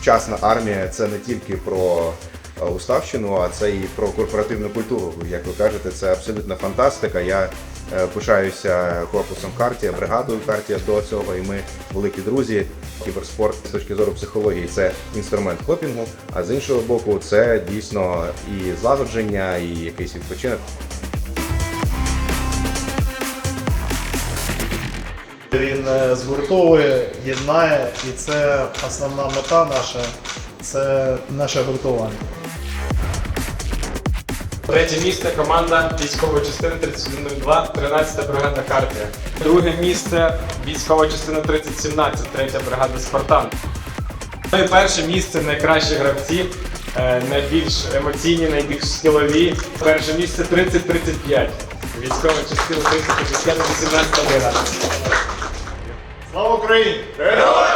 сучасна армія це не тільки про е, уставщину, а це і про корпоративну культуру. Як ви кажете, це абсолютна фантастика. Я е, пишаюся корпусом Хартія, бригадою Хартія до цього, і ми великі друзі. Кіберспорт з точки зору психології це інструмент хопінгу, а з іншого боку, це дійсно і злагодження, і якийсь відпочинок. Він е, згуртовує, єднає, і це основна мета наша це наше гуртування. Третє місце команда військової частини 3102, 13 бригада Хартія. Друге місце військова частина 3017, третя бригада Спартан. Ну і перше місце найкращі гравці, е, найбільш емоційні, найбільш скілові. Перше місце 30-35. Військова частина 30-50, 18 бригада. Green. Green.